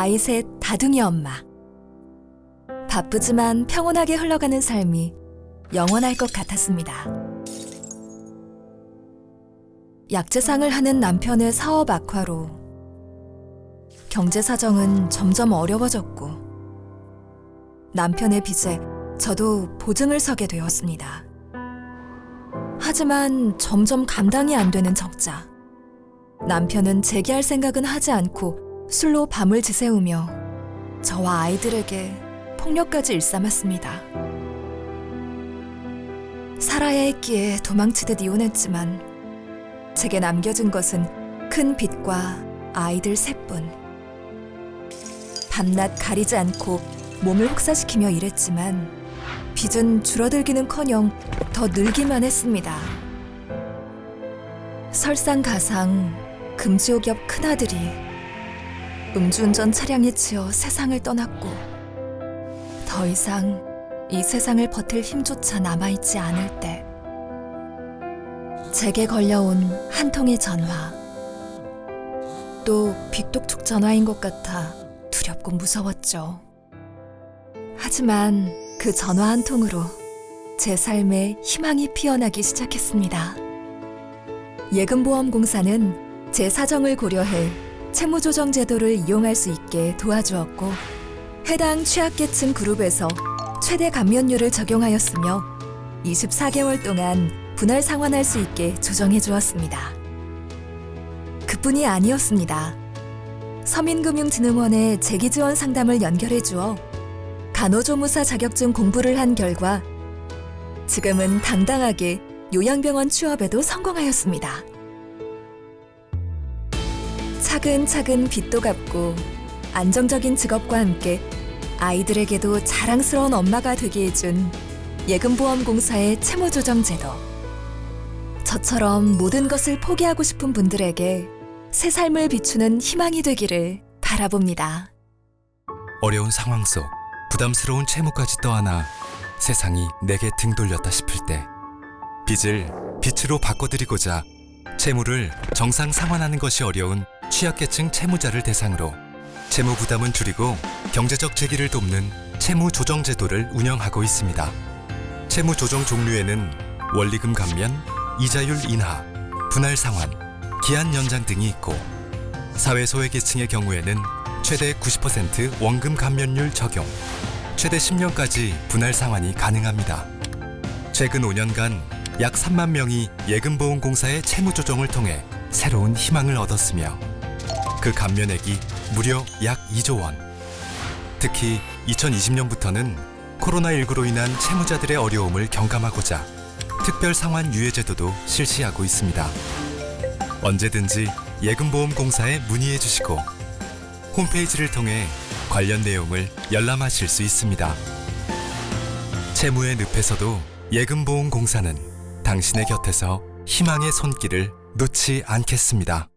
아이 셋 다둥이 엄마. 바쁘지만 평온하게 흘러가는 삶이 영원할 것 같았습니다. 약재상을 하는 남편의 사업 악화로 경제 사정은 점점 어려워졌고 남편의 빚에 저도 보증을 서게 되었습니다. 하지만 점점 감당이 안 되는 적자. 남편은 재기할 생각은 하지 않고 술로 밤을 지새우며 저와 아이들에게 폭력까지 일삼았습니다. 살아야 했기에 도망치듯 이혼했지만 제게 남겨진 것은 큰 빚과 아이들 셋뿐. 밤낮 가리지 않고 몸을 혹사시키며 일했지만 빚은 줄어들기는커녕 더 늘기만 했습니다. 설상가상 금지옥엽 큰아들이 음주운전 차량에 치여 세상을 떠났고 더 이상 이 세상을 버틸 힘조차 남아있지 않을 때 제게 걸려온 한 통의 전화 또 빅독촉 전화인 것 같아 두렵고 무서웠죠. 하지만 그 전화 한 통으로 제 삶에 희망이 피어나기 시작했습니다. 예금보험공사는 제 사정을 고려해 채무조정 제도를 이용할 수 있게 도와주었고 해당 취약계층 그룹에서 최대 감면율을 적용하였으며 24개월 동안 분할 상환할 수 있게 조정해 주었습니다. 그뿐이 아니었습니다. 서민금융진흥원의 재기지원 상담을 연결해 주어 간호조무사 자격증 공부를 한 결과 지금은 당당하게 요양병원 취업에도 성공하였습니다. 차근차근 빚도 갚고 안정적인 직업과 함께 아이들에게도 자랑스러운 엄마가 되게 해준 예금보험공사의 채무조정제도. 저처럼 모든 것을 포기하고 싶은 분들에게 새 삶을 비추는 희망이 되기를 바라봅니다. 어려운 상황 속 부담스러운 채무까지 떠안아 세상이 내게 등 돌렸다 싶을 때 빚을 빛으로 바꿔드리고자 채무를 정상 상환하는 것이 어려운 취약계층 채무자를 대상으로 채무 부담은 줄이고 경제적 재기를 돕는 채무 조정 제도를 운영하고 있습니다. 채무 조정 종류에는 원리금 감면, 이자율 인하, 분할 상환, 기한 연장 등이 있고 사회 소외계층의 경우에는 최대 90% 원금 감면율 적용, 최대 10년까지 분할 상환이 가능합니다. 최근 5년간 약 3만 명이 예금보험공사의 채무 조정을 통해 새로운 희망을 얻었으며 그 감면액이 무려 약 2조 원. 특히 2020년부터는 코로나19로 인한 채무자들의 어려움을 경감하고자 특별 상환 유예 제도도 실시하고 있습니다. 언제든지 예금보험공사에 문의해 주시고 홈페이지를 통해 관련 내용을 열람하실 수 있습니다. 채무의 늪에서도 예금보험공사는 당신의 곁에서 희망의 손길을 놓지 않겠습니다.